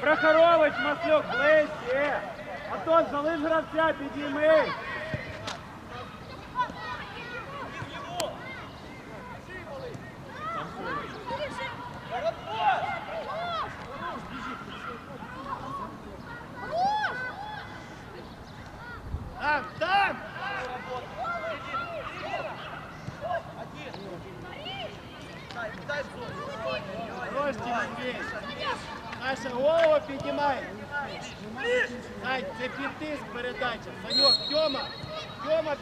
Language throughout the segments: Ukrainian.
Прохорович, Маслюк, ближче. Антон, залиш гравця, підійми. Там, там! Хорош, Тимофей. Наша голову піднімай. Сань, це підтиск передача. Саньок, Тьома, Тьома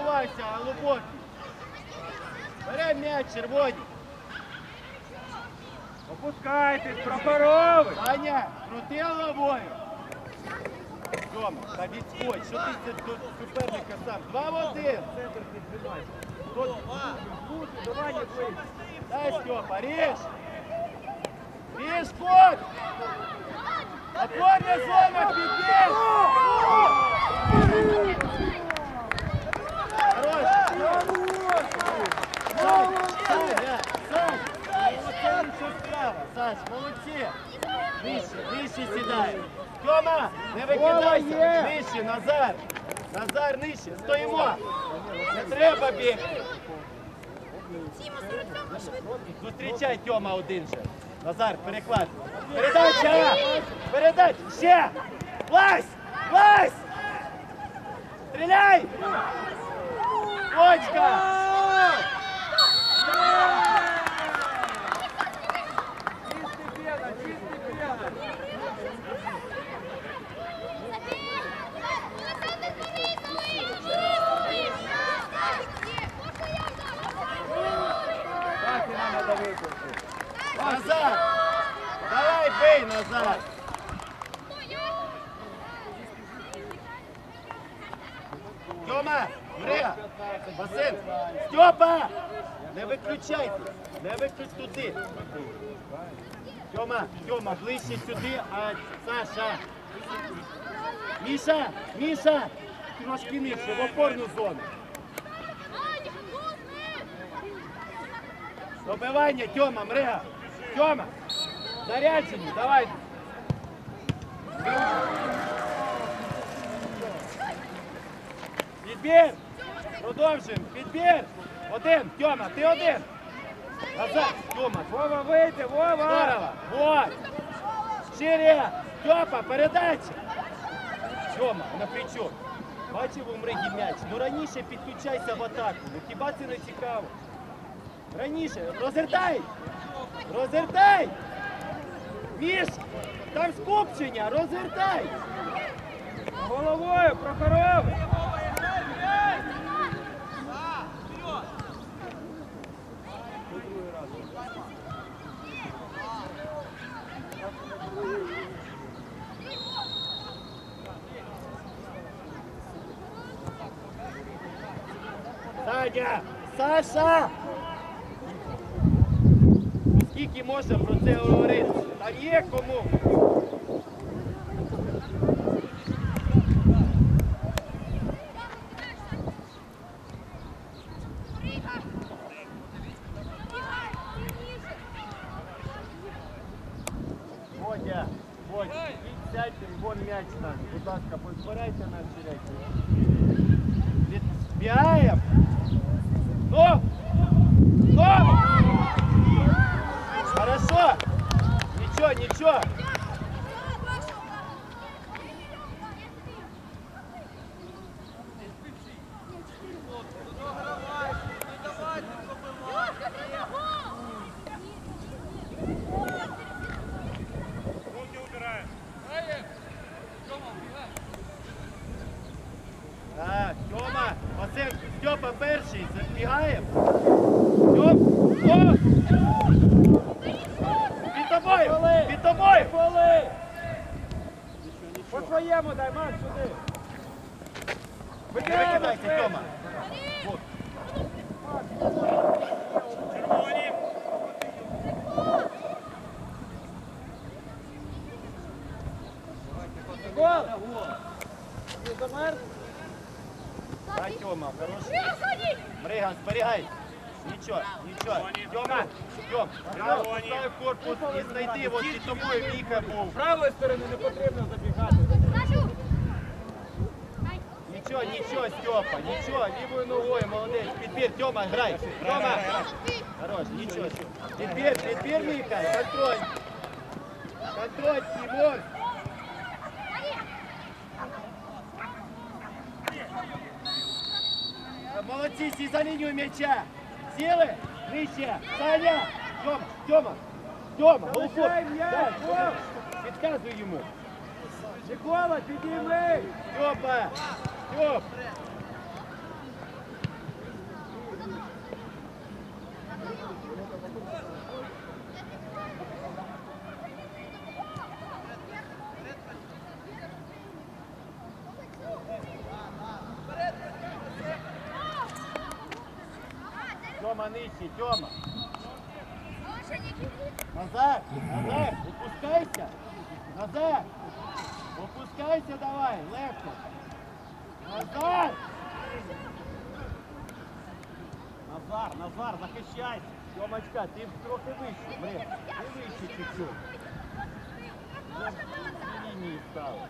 підлаштувався, глибокий. Бере м'яч, червоні. Опускайтесь, Прохорович. Саня, крути головою. Тьома, та відходь, що ти це до суперника сам? Два в один. Центр. Тут, давай не ближче. Дай, Степа, режь! Режь ход! Опорная зона, пипец! Хорош! Сань, Саня, Сань! Оце інша справа, Саш, молодці! Вище, вище сідай! Тьома, не викидайся! Нижче, Назар! Назар, нижче, стоїмо! Не треба бігти! Зустрічай Тьома один же. Назар, переклад. Передача! Передача! Ще! Лазь! Лазь! Стріляй! Точка! Назар! Давай бей, Назар! Тьома! Грига! Василь! Стьопа! Не виключайте! Не виключ туди! Тьома! Тьома, ближче сюди, а Саша! Міша! Міша! Трошки нижче, в опорну зону! Добивання, Тьома, Мрига! Тьома! Заряджені, давай! Підбір! Продовжуємо! Підбір! Один! Тьома, ти один! Назад! Тьома! Вова, вийди, Вова! Здорово! Вот! Шире! Тьопа, передача! Тьома, на плечо! Бачив у Мригі м'яч? Ну раніше підключайся в атаку. Ну хіба це не цікаво? Раніше! Розвертай! Розвертай! Міш! Там скупчення! Розвертай! Головою, Прохорович! Саня! Саша! Скільки можна про це говорити? Там є кому. Водя, Водя, сядьте, вон м'яч там. Будь ласка, позбирайте наші речі. Відбігаємо. Ну! Ну! Хорошо! Ничего, ничего! Так, Тьома, Василь, Степа перший, забігаємо. Стьоп, Стьоп! Під тобою, під тобою! своєму дай, Макс, сюди. Не викидайся, Тьома. Вот. Червоні. Гол! Ти замерз? Дай, Тьома, зберігай. Нічого, нічого. Тьома, правої сторони не потрібно забігати. Нічого, нічого, Степа, нічого, лівою ногою, молодець. Підбір, Тьома, грай. Тьома. Хорош, нічого. Підбір, підбір, Міка, контроль. Контроль, Тимур. Молодці, всі за лінію м'яча. Сіли? Нижче. Саня. Тьома, Тьома. Тьома, голфут. Залишай м'яч, Дай, гол. Підказуй йому. Микола, підійми! Степа. Степ. Тьома нижче, Тьома. Назар, Назар, опускайся. Назар. Опускайся давай, легко. Назар. Назар, Назар, захищайся. Тьомочка, ти трохи вище, Мрин. Ти вище чуть-чуть. Лінії став.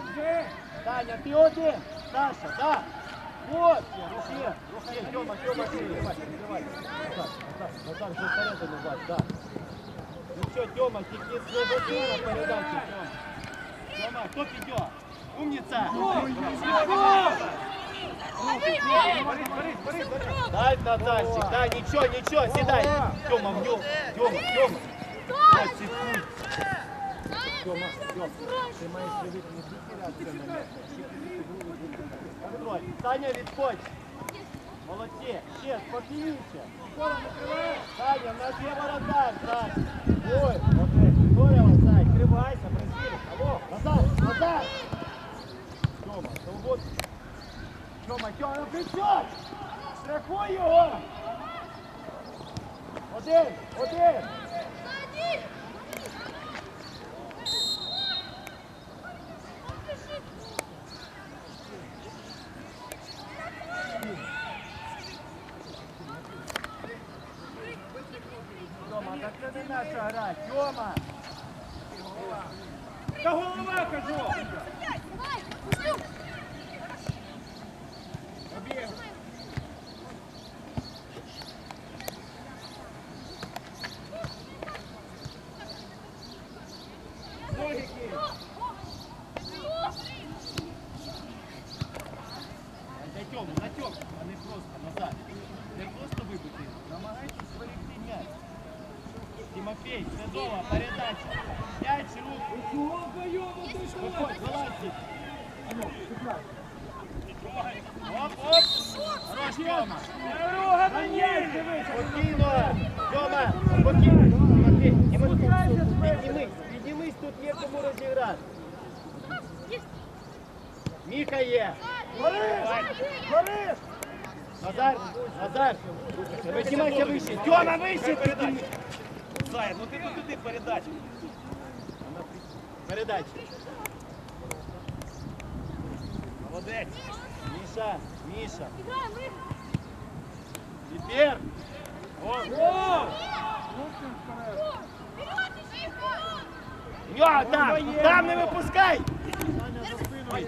Обличчя вже! Таня, ти один. Саша, да. Вот, руки, руки, Тёма, Тёма, ты. Давай, давай. Назад, назад, назад, вже всередину назад, да. Ну все, Тёма, тільки з левотина передачі, Тёма. Тёма, хто піде? Умниця. Дай, Натальчик, дай, нічого, нічого, сідай. Тёма, в нього, Тёма, Тёма. Дай, Тёма, Тёма, ти маєш тільки реакцію на другу. Контроль. Саня, відходь. Молодці. Ще, спокійніше. Скоро накривай. Саня, в нас є воротар, Сань. Ой, окей. Здорово, Сань. Кривайся, присіль. Алло, назад, назад. Тьома, свободу. Тьома, Тьома, ну. Страхуй його. Один, один. Тьома, так це не наша гра. Тьома. Та голова, кажу! Обіг! Логіки! Дай Тьому, на Тьому, а не просто назад. Не просто вибити, намагайтесь зберегти м'яч. Тимофей, Садова, передача. Чого вдвоєм Виходь, вилазь. Оп, оп. Хорош, Тьома. Спокійно. Тьома, спокійно. Тимофей, Тимофей, піднімись, піднімись, тут є кому розіграти. Міха є. Борис! Борис! Назар, Назар, піднімайся вище. Тьома, вище піднімись. Зая, ну не туди передачу. Передача. Молодець. Міша, Міша. Тепер. Гол! Йо, там, там не випускай.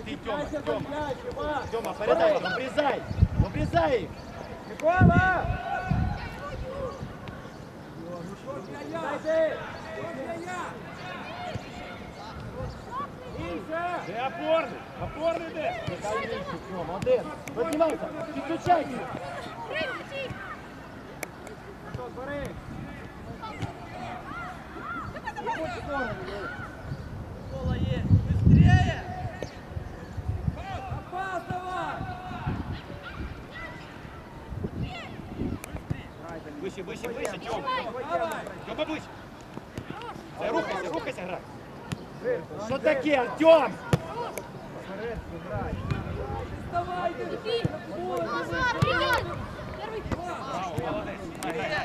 ти, Тьома, Тьома. Тьома, передай, обрізай, обрізай їх. Микола! Де опорний? Опорний де? Один. Піднімайся, підключайся. Бери! Кола є. Быстрее! Пас давай! Вище, вище, вище, Давай! Це рухайся, рухайся, грай. Що таке, Артем? Грай, грай.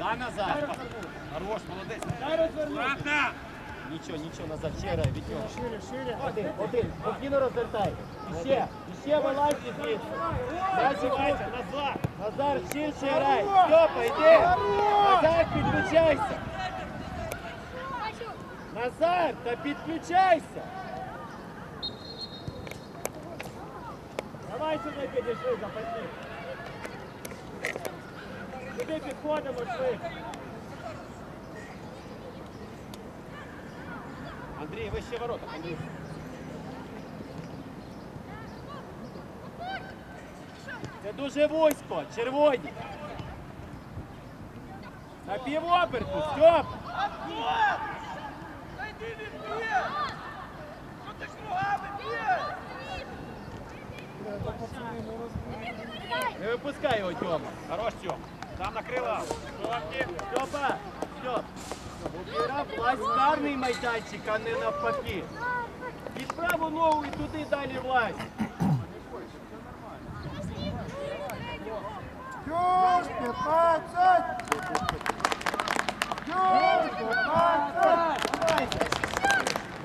Да, назад. Хорош, молодець. Розвернути! Нічого, нічого, назад, ще раз, Вітьом. Один, один, спокійно розвертай. Іще, іще вилазь звідси. Дальше Давайте, назад. Назар, ширше грай. Степа, йди. Назар, підключайся. Назар, та підключайся. Давай сюди підійшли, запасні! Сюди підходимо швидше! Андрій, вище ворота. Андрій. Це дуже вузько, червоні. На півоберту, Стьоп. Не випускай його, Тьома. Хорош, Тьом. Там накрила. Стьопа, Стьоп. Обіграв власть в майданчик, а не навпаки. Під праву ногу і туди далі власть. Плюс 15! Плюс 15!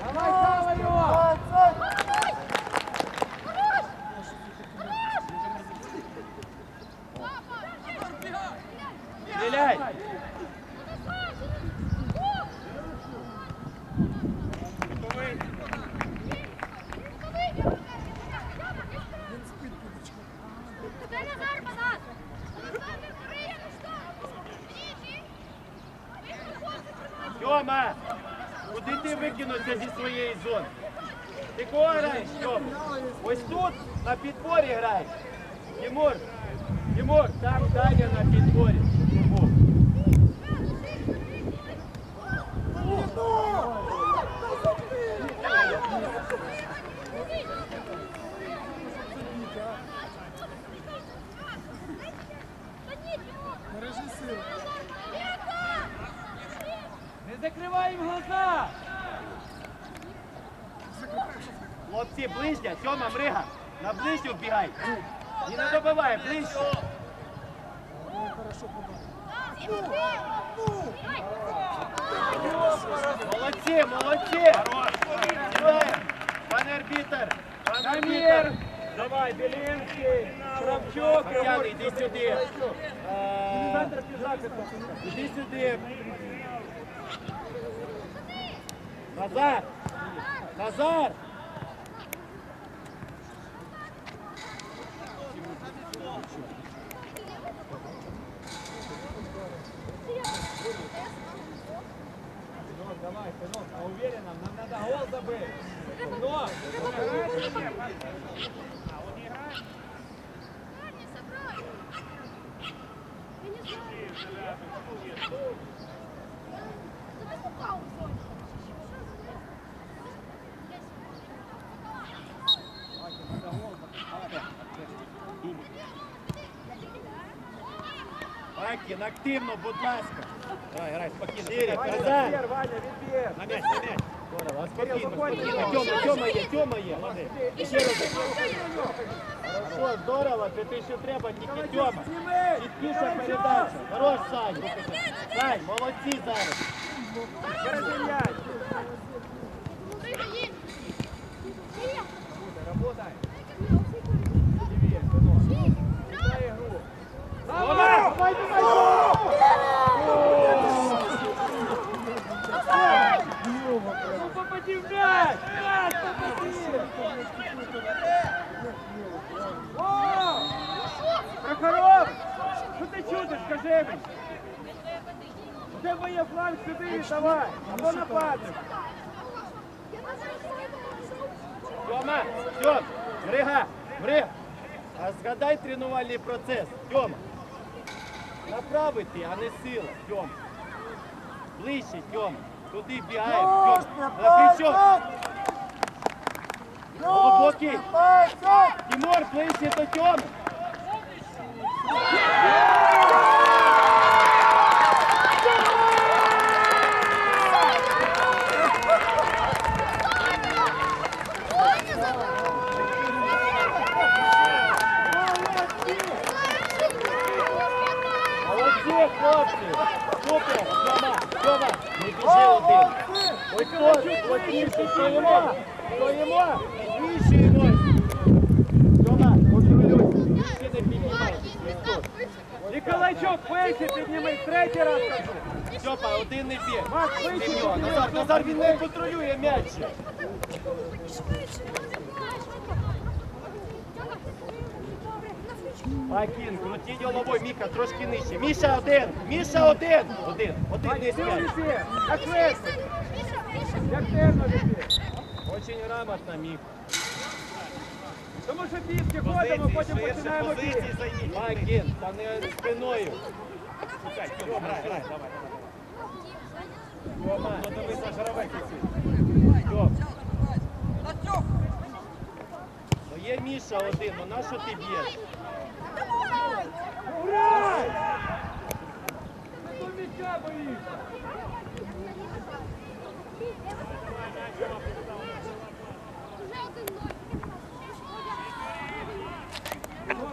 Давай, Сава його! 15! Тьома, куди ти викинувся зі своєї зони? Ось тут на підборі граєш. Тимур, Тимур, там Даня на підборі. Був. Не закривай їм глаза! Хлопці, ближня, Тьома, Мрига, на ближню вбігай. І не добивай, ближче. Молодці, молодці. Пане арбітер, арбітер. Давай, Білінський! Тетяна, іди сюди. Центр підзахисту! Іди сюди. Назар! Назар! Давай, сынок, а уверенно, нам надо гол забыть! Сынок! Акін, активно, будь ласка. Грай, грай, спокійно. Шире, Ваня, Назар. відбір, Ваня, відбір! На м'яч, на м'яч. Здорово, Спокійно, спокійно. Тьома, Тьома є, Тьома є. Ще раз. Хорошо, здорово, це те, що треба, тільки Тьома. Зніми! Передача. Хорош, Сань. Сань, молодці зараз. Перезаряд! Работай! Живее, сынок! Играй игру! Давай! Давай, давай! Ну попади в мяч! Мяч попади! тебе є фланг, сюди віддавай. Або нападник. Тьома, Тьом, Мрига, Мриг. А згадай тренувальний процес. Тьома. Направити, а не сила. Тьома. Ближче, Тьома. Туди бігаємо. Плюс Тьом. На плечо. 15! Глибокий. Плюс 15! Тимур, ближче до Тьоми. Молодці, хлопці. Супер. Тьома, Тьома. Не Ось тут, стоїмо. Стоїмо. Збільшуємо. Тьома, контролюй. Ще не піднімайтесь. Ніколайчук, вище підніми, третій раз кажу. Степа, один не б'є. Макс, вище Назар, Назар, він не контролює м'яч. ще. Акін, крутіть головою, Міха, трошки нижче. Міша один, Міша один. Один, один, ліси, як швидко, як терно ліси. Очень грамотно, Міха. Тому що пішки ходимо, потім починаємо бігти. Акін, та не спиною. Шукай, грай, грай, давай. Тьома, Ну, дивись, наш гравець який. Тьом. Ну є Міша один, ну на що ти б'єш? Ти до м'яча боїшся. Ну,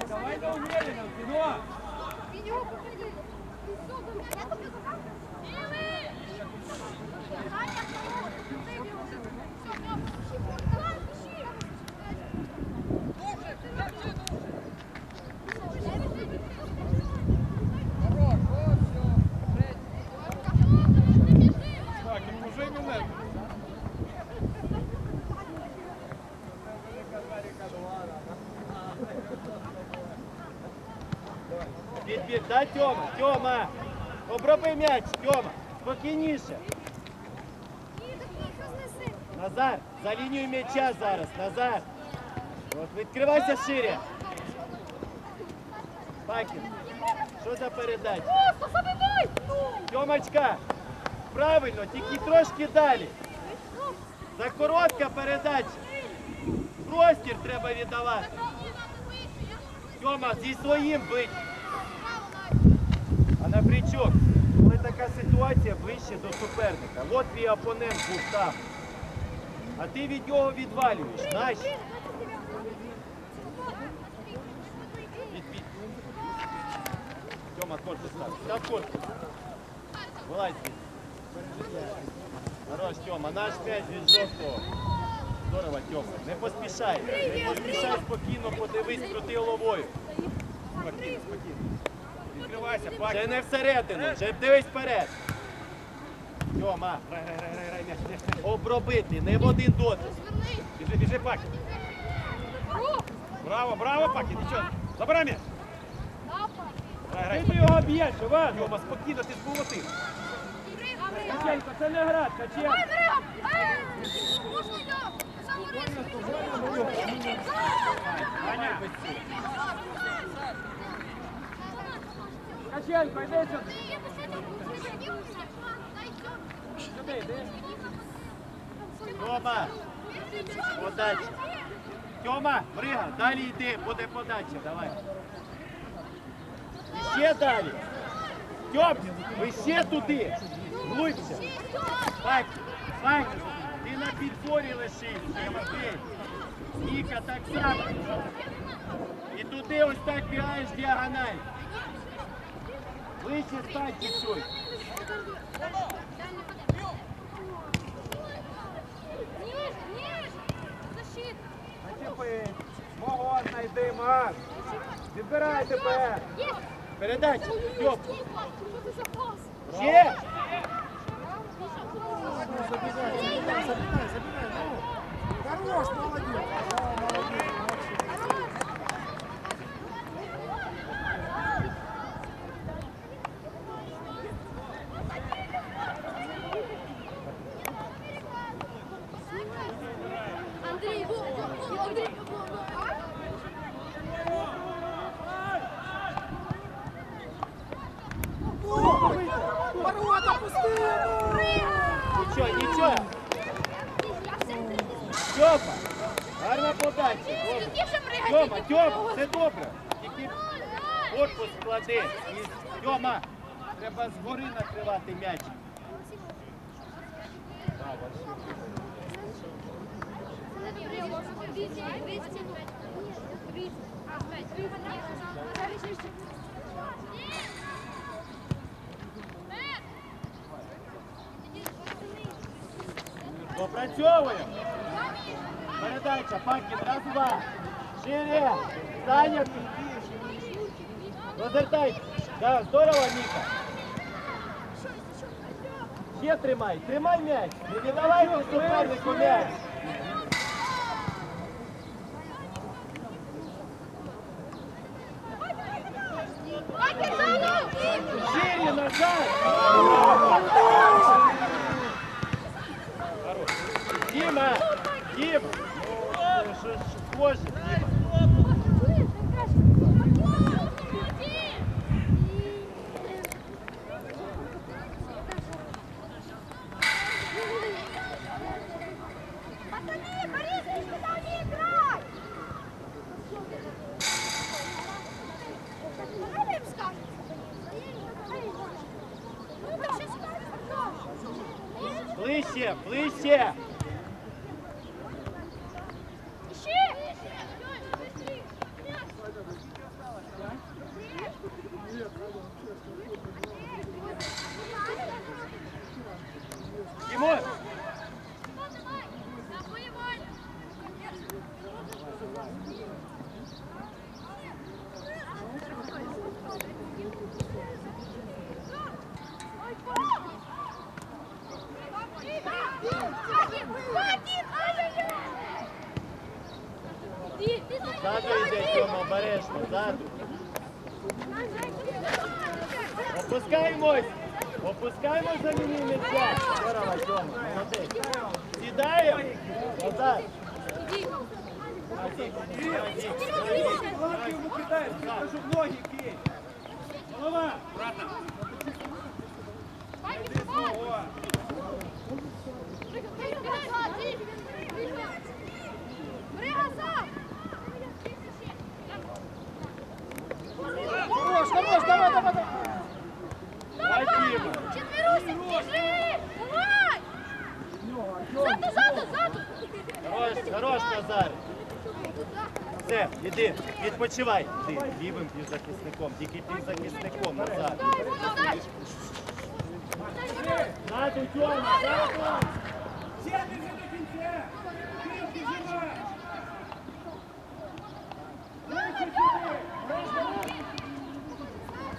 Підбір, да, Тьома, Тьома. Оброби м'яч, Тьома. Спокійніше. Назар, за лінію м'яча зараз, Назар. От, відкривайся шире. Пакін, що за передача? Тьомочка, правильно, тільки трошки далі. За коротка передача. Простір треба віддавати. Тьома, зі своїм бить. На крючок, коли така ситуація ближче до суперника. От твій опонент був там. А ти від нього відвалюєш. Знаєш? Тьома, корпус став. Став корпус. Вилазь. Хорош, Тьома, наш м'яч від жовтого. Здорово, Тьома. Не поспішай. Не поспішай спокійно, подивись, крути головою. Спокійно, спокійно. Ще не всередину, вже дивись вперед. Тьома, м'яч. обробити, не в один дотик. Біжи, біжи, пак. Браво, браво, пак, нічого. Забирай м'яч. Грай, грай. Ти його б'єш, Іван. Тьома, спокійно, ти ж був один. Ткаченко, це не гра, Ткаченко. Ткаченко, йди сюди. Йди. Тьома, подача. Тьома, Брига, далі йди, буде подача, давай. Ще далі. Тьом, ще туди. Глибше. Пакі, Пакі, ти на підборі лишився, Тимофій. Ніка так само. І туди ось так бігаєш діагональ. Ближче стань чуть-чуть. Начепи. Мого знайди, Макс. Відбирай тепер. Передача. Тьом, Ще! забегай, ну! Хорош, молодец! Тільки вже пригай, Тьома, Тьома, все добре. Тільки корпус клади. І, Тьома, треба згори накривати м'яч. Попрацьовуємо. Передача, Панкін, раз, два. Шире. Саня. Розвертай. Да, здорово, Ніка. Ще тримай, тримай м'яч. Не давай супернику м'яч. Шире назад. Хорош. Діма, Дім. Ну, що ж схоже, Діма. Пацаны, Борис, куда не играть? Давай им скажем. Ну, так сейчас скажем. Ближче, ближче. Голова. О, Хорош, хорош! Хорош, хорош, Назар. Все, іди, відпочивай. Ти лівим півзахисником, тільки півзахисником назад. Ззаду, Тьома, ззаду. Ще біжи до кінця. Кирил, піджимай. Ближче сюди.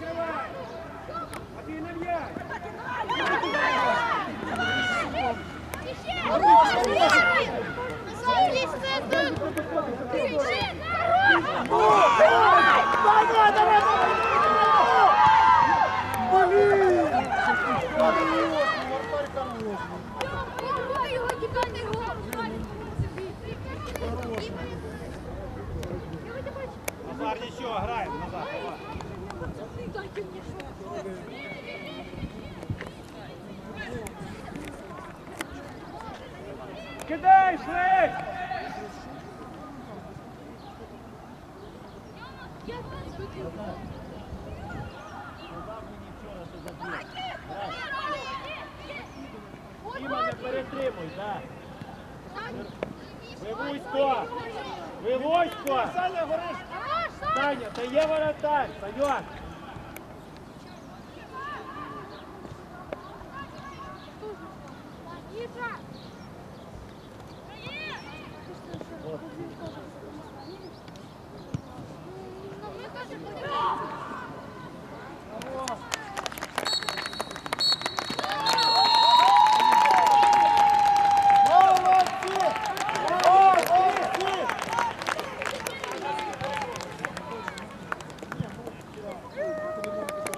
Закривай. А ти не м'яч. Давай, давай, Блин! Назар, нічого, граємо, Назар, давай. Кидай, швидше. Тіма, не перетримуй, так. Саня, гориш. Саня, це є воротар, Саньок!